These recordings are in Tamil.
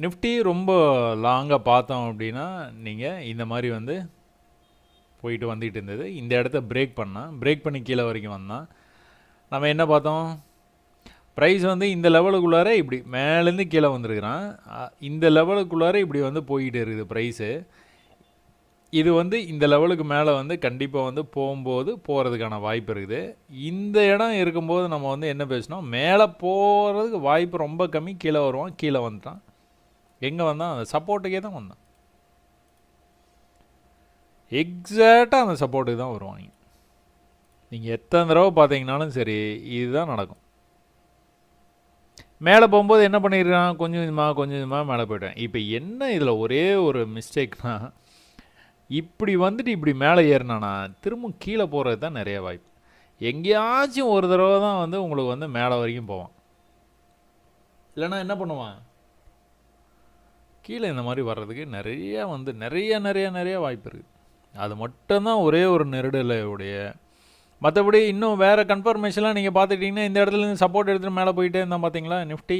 நிஃப்டி ரொம்ப லாங்காக பார்த்தோம் அப்படின்னா நீங்கள் இந்த மாதிரி வந்து போயிட்டு வந்துகிட்டு இருந்தது. இந்த இடத்த பிரேக் பண்ணால் பிரேக் பண்ணி கீழே வரைக்கும் வந்தான். நம்ம என்ன பார்த்தோம்? ப்ரைஸ் வந்து இந்த லெவலுக்குள்ளார இப்படி மேலேருந்து கீழே வந்திருக்கிறான். இந்த லெவலுக்குள்ளார இப்படி வந்து போயிட்டு இருக்குது ப்ரைஸு இது வந்து இந்த லெவலுக்கு மேலே வந்து கண்டிப்பாக வந்து போகும்போது போகிறதுக்கான வாய்ப்பு இருக்குது. இந்த இடம் இருக்கும்போது நம்ம வந்து என்ன பேசினோம்? மேலே போகிறதுக்கு வாய்ப்பு ரொம்ப கம்மி. கீழே வருவான். கீழே வந்துட்டான். எங்கே வந்தான்? அந்த சப்போர்ட்டுக்கே தான் வந்தான். எக்ஸாக்டாக அந்த சப்போர்ட்டுக்கு தான் வருவாங்க. நீங்கள் எத்தனை தடவை பார்த்தீங்கனாலும் சரி இதுதான் நடக்கும். மேலே போகும்போது என்ன பண்ணியிருக்கான் கொஞ்சம் கொஞ்சமாக கொஞ்சம் கொஞ்சமாக மேலே போயிட்டேன். இப்போ என்ன இதில் ஒரே ஒரு மிஸ்டேக்னா இப்படி வந்துட்டு இப்படி மேலே ஏறினானா திரும்ப கீழே போகிறது தான் நிறைய வாய்ப்பு. எங்கேயாச்சும் ஒரு தடவை தான் வந்து உங்களுக்கு வந்து மேலே வரைக்கும் போவான். இல்லைன்னா என்ன பண்ணுவான்? கீழே இந்த மாதிரி வர்றதுக்கு நிறையா வந்து நிறைய நிறைய நிறைய வாய்ப்பு இருக்குது அது மட்டும்தான் ஒரே ஒரு நெருடலையுடைய. மற்றபடி இன்னும் வேறு கன்ஃபர்மேஷன்லாம் நீங்கள் பார்த்துக்கிட்டிங்கன்னா இந்த இடத்துல இருந்து சப்போர்ட் எடுத்துகிட்டு மேலே போயிட்டே இருந்தான் பார்த்தீங்களா நிஃப்டி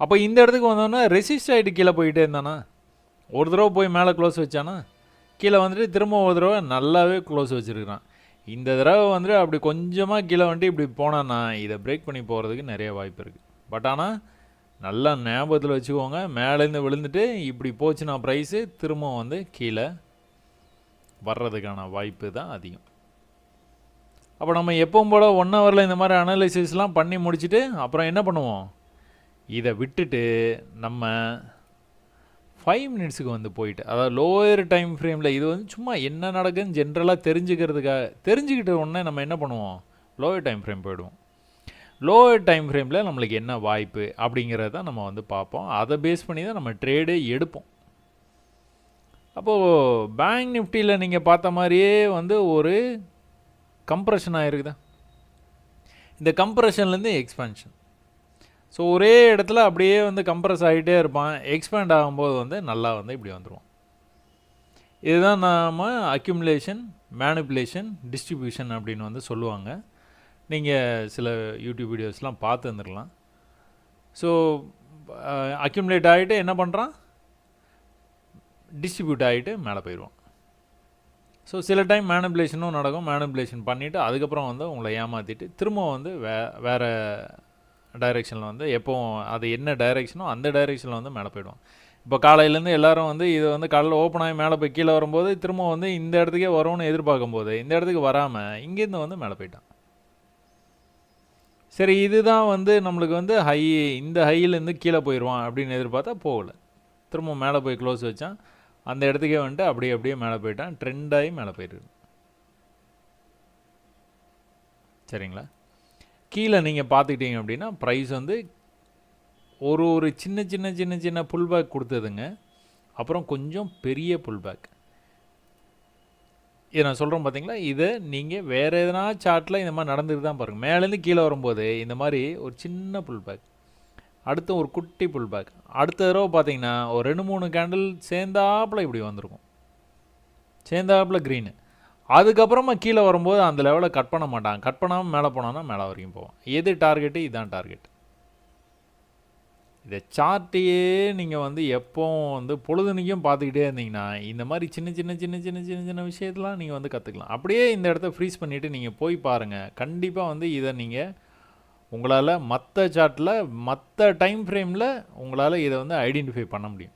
அப்போ இந்த இடத்துக்கு வந்தோன்னா ரெசிஸ்ட் ஆகிட்டு கீழே போயிட்டே இருந்தானா? ஒரு தடவை போய் மேலே க்ளோஸ் வச்சானா? கீழே வந்துட்டு திரும்ப ஒரு தடவை நல்லாவே க்ளோஸ் வச்சுருக்கிறான். இந்த தடவை வந்துட்டு அப்படி கொஞ்சமாக கீழே வந்துட்டு இப்படி போனான்னா இதை பிரேக் பண்ணி போகிறதுக்கு நிறைய வாய்ப்பு இருக்குது பட் ஆனால் நல்லா ஞாபகத்தில் வச்சுக்கோங்க. மேலேருந்து விழுந்துட்டு இப்படி போச்சுன்னா ப்ரைஸு திரும்ப வந்து கீழே வர்றதுக்கான வாய்ப்பு தான் அதிகம். அப்போ நம்ம எப்பவும் போல் ஒன் ஹவரில் இந்த மாதிரி அனாலிசிஸ்லாம் பண்ணி முடிச்சுட்டு அப்புறம் என்ன பண்ணுவோம்? இதை விட்டுட்டு நம்ம ஃபைவ் மினிட்ஸுக்கு வந்து போயிட்டு அதாவது லோயர் டைம் ஃப்ரேமில் இது வந்து சும்மா என்ன நடக்குதுன்னு ஜென்ரலாக தெரிஞ்சுக்கிறதுக்காக தெரிஞ்சுக்கிட்ட உடனே நம்ம என்ன பண்ணுவோம்? லோயர் டைம் ஃப்ரேம் போயிடுவோம். லோயர் டைம் ஃப்ரேமில் நம்மளுக்கு என்ன வாய்ப்பு அப்படிங்கிறத நம்ம வந்து பார்ப்போம். அதை பேஸ் பண்ணி தான் நம்ம ட்ரேடே எடுப்போம். அப்போது பேங்க் நிஃப்டியில் நீங்கள் பார்த்த மாதிரியே வந்து ஒரு கம்ப்ரெஷன் ஆகிருக்குதா இந்த கம்ப்ரெஷன்லேருந்து எக்ஸ்பென்ஷன் ஸோ ஒரே இடத்துல அப்படியே வந்து கம்ப்ரஸ் ஆகிட்டே இருப்பான். எக்ஸ்பேண்ட் ஆகும்போது வந்து நல்லா வந்து இப்படி வந்துடுவான் இதுதான் நாம் அக்யூமுலேஷன் மேனிப்புலேஷன் டிஸ்ட்ரிபியூஷன் அப்படின்னு வந்து சொல்லுவாங்க. நீங்கள் சில யூடியூப் வீடியோஸ்லாம் பார்த்து வந்துருக்கலாம் ஸோ அக்யூமுலேட் ஆகிட்டு என்ன பண்ணுறான் டிஸ்ட்ரிபியூட் ஆகிட்டு மேலே போயிடுவான். ஸோ சில டைம் மேனுபுலேஷனும் நடக்கும். மேனுபுலேஷன் பண்ணிவிட்டு அதுக்கப்புறம் வந்து உங்களை ஏமாற்றிட்டு திரும்ப வந்து வே வேறு டைரெக்ஷனில் வந்து எப்போவும் அது என்ன டைரெக்ஷனோ அந்த டைரெக்ஷனில் வந்து மேலே போயிடுவோம் இப்போ காலையிலேருந்து எல்லாரும் வந்து இது வந்து காலையில் ஓப்பன் ஆகி மேலே போய் கீழே வரும்போது திரும்ப வந்து இந்த இடத்துக்கே வரும்னு எதிர்பார்க்கும் போது இந்த இடத்துக்கு வராமல் இங்கேருந்து வந்து மேலே போயிட்டான். சரி இதுதான் வந்து நம்மளுக்கு வந்து ஹை இந்த ஹையிலேருந்து கீழே போயிடுவான் அப்படின்னு எதிர்பார்த்தா போகல. திரும்ப மேலே போய் க்ளோஸ் வச்சான். அந்த இடத்துக்கே வந்துட்டு அப்படியே அப்படியே மேலே போயிட்டான். ட்ரெண்டாகி மேலே போயிருக்கு சரிங்களா? கீழே நீங்கள் பார்த்துக்கிட்டீங்க அப்படின்னா ப்ரைஸ் வந்து ஒரு ஒரு சின்ன சின்ன சின்ன சின்ன புல் பேக் கொடுத்ததுங்க. அப்புறம் கொஞ்சம் பெரிய புல் பேக் இதை நான் சொல்கிறேன் பார்த்தீங்களா இதை நீங்கள் வேறு எதனா சார்ட்டில் இந்த மாதிரி நடந்துட்டு தான் பாருங்கள் மேலேருந்து கீழே வரும்போது இந்த மாதிரி ஒரு சின்ன புல் பேக் அடுத்து ஒரு குட்டி புல் பேக் அடுத்த தடவை பார்த்தீங்கன்னா ஒரு ரெண்டு மூணு கேண்டில் சேர்ந்தாப்பில் இப்படி வந்திருக்கும். சேர்ந்தாப்பில் க்ரீனு அதுக்கப்புறமா கீழே வரும்போது அந்த லெவலை கட் பண்ண மாட்டாங்க கட் பண்ணாமல் மேலே போனோன்னா மேலே வரைக்கும் போவோம் எது டார்கெட்டு இதுதான் டார்கெட் இதை சார்ட்டையே நீங்கள் வந்து எப்போவும் வந்து பொழுதுனைக்கும் பார்த்துக்கிட்டே இருந்தீங்கன்னா இந்த மாதிரி சின்ன சின்ன சின்ன சின்ன சின்ன சின்ன விஷயத்தெலாம் நீங்கள் வந்து கற்றுக்கலாம் அப்படியே இந்த இடத்த ஃப்ரீஸ் பண்ணிவிட்டு நீங்கள் போய் பாருங்கள் கண்டிப்பாக வந்து இதை நீங்கள் உங்களால் மற்ற சார்ட்டில் மற்ற டைம் ஃப்ரேமில் உங்களால் இதை வந்து ஐடென்டிஃபை பண்ண முடியும்.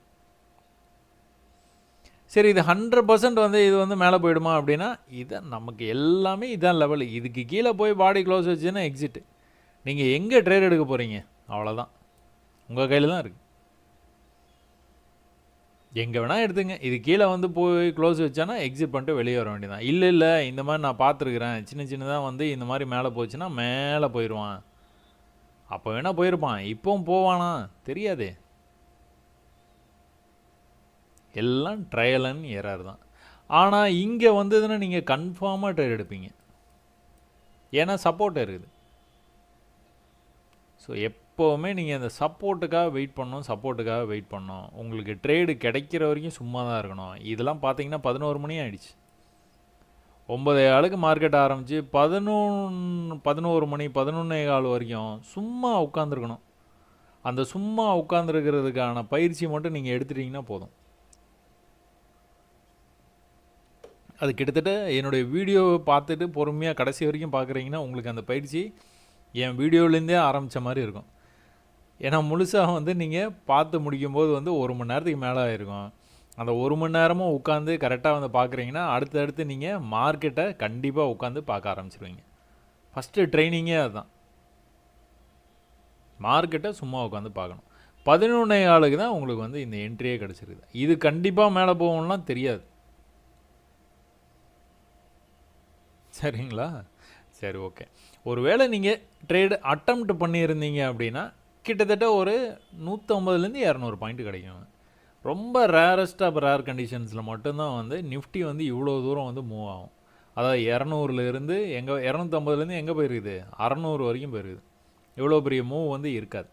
சரி இது ஹண்ட்ரட் பர்சன்ட் வந்து இது வந்து மேலே போயிடுமா அப்படின்னா இதை நமக்கு எல்லாமே இதான் லெவல் இதுக்கு கீழே போய் பாடி க்ளோஸ் வச்சுன்னா எக்ஸிட்டு நீங்கள் எங்கே ட்ரேட் எடுக்க போகிறீங்க அவ்வளோதான் உங்கள் கையில் தான் இருக்குது எங்கே வேணால் எடுத்துங்க. இது கீழே வந்து போய் க்ளோஸ் வச்சானா எக்ஸிட் பண்ணிட்டு வெளியே வர வேண்டியதான் இல்லை இல்லை இந்த மாதிரி நான் பார்த்துருக்குறேன். சின்ன சின்னதாக வந்து இந்த மாதிரி மேலே போச்சுன்னா மேலே போயிடுவான் அப்போ வேணால் போயிருப்பான். இப்போவும் போவானா? தெரியாதே. எல்லாம் ட்ரையல் அண்ட் எரர் தான். ஆனால் இங்கே வந்ததுன்னா நீங்கள் கன்ஃபார்மாக ட்ரேட் எடுப்பீங்க. ஏன்னா சப்போர்ட் இருக்குது. ஸோ எப் எப்போவுமே நீங்கள் அந்த சப்போர்ட்டுக்காக வெயிட் பண்ணணும் சப்போர்ட்டுக்காக வெயிட் பண்ணணும். உங்களுக்கு ட்ரேடு கிடைக்கிற வரைக்கும் சும்மா தான் இருக்கணும். இதெல்லாம் பார்த்தீங்கன்னா பதினோரு மணி ஆகிடுச்சு ஒம்பதே ஆளுக்கு மார்க்கெட் ஆரம்பித்து பதினொன்று பதினோரு மணி பதினொன்னே கால் வரைக்கும் சும்மா உட்காந்துருக்கணும் அந்த சும்மா உட்காந்துருக்கிறதுக்கான பயிற்சி மட்டும் நீங்கள் எடுத்துட்டீங்கன்னா போதும். அது கிட்டத்தட்ட என்னுடைய வீடியோவை பார்த்துட்டு பொறுமையாக கடைசி வரைக்கும் பார்க்குறீங்கன்னா உங்களுக்கு அந்த பயிற்சி என் வீடியோலேருந்தே ஆரம்பித்த மாதிரி இருக்கும். ஏன்னா முழுசாக வந்து நீங்கள் பார்த்து முடிக்கும்போது வந்து ஒரு மணி நேரத்துக்கு மேலே ஆயிருக்கும். அந்த ஒரு மணி நேரமும் உட்காந்து கரெக்டாக வந்து பார்க்குறீங்கன்னா அடுத்தடுத்து நீங்கள் மார்க்கெட்டை கண்டிப்பாக உட்காந்து பார்க்க ஆரம்பிச்சிருவீங்க. ஃபஸ்ட்டு ட்ரைனிங்கே அதுதான். மார்க்கெட்டை சும்மா உட்காந்து பார்க்கணும். பதினொன்னே ஆளுக்கு தான் உங்களுக்கு வந்து இந்த என்ட்ரியே கிடச்சிருக்குது. இது கண்டிப்பாக மேலே போகும்லாம் தெரியாது. சரிங்களா? சரி ஓகே ஒருவேளை நீங்கள் ட்ரேடு அட்டம்ப்ட் பண்ணியிருந்தீங்க அப்படின்னா கிட்டத்தட்ட ஒரு நூற்றம்பதுலேருந்து இரநூறு பாயிண்ட் கிடைக்கும் ரொம்ப ரேரஸ்ட் ஆஃப் ரேர் கண்டிஷன்ஸில் மட்டும்தான் வந்து நிஃப்டி வந்து இவ்வளோ தூரம் வந்து மூவ் ஆகும். அதாவது இரநூறுலேருந்து எங்கே இரநூத்தம்பதுலேருந்து எங்கே போயிருக்குது? அறநூறு வரைக்கும் போயிருக்குது. இவ்வளோ பெரிய மூவ் வந்து இருக்காது.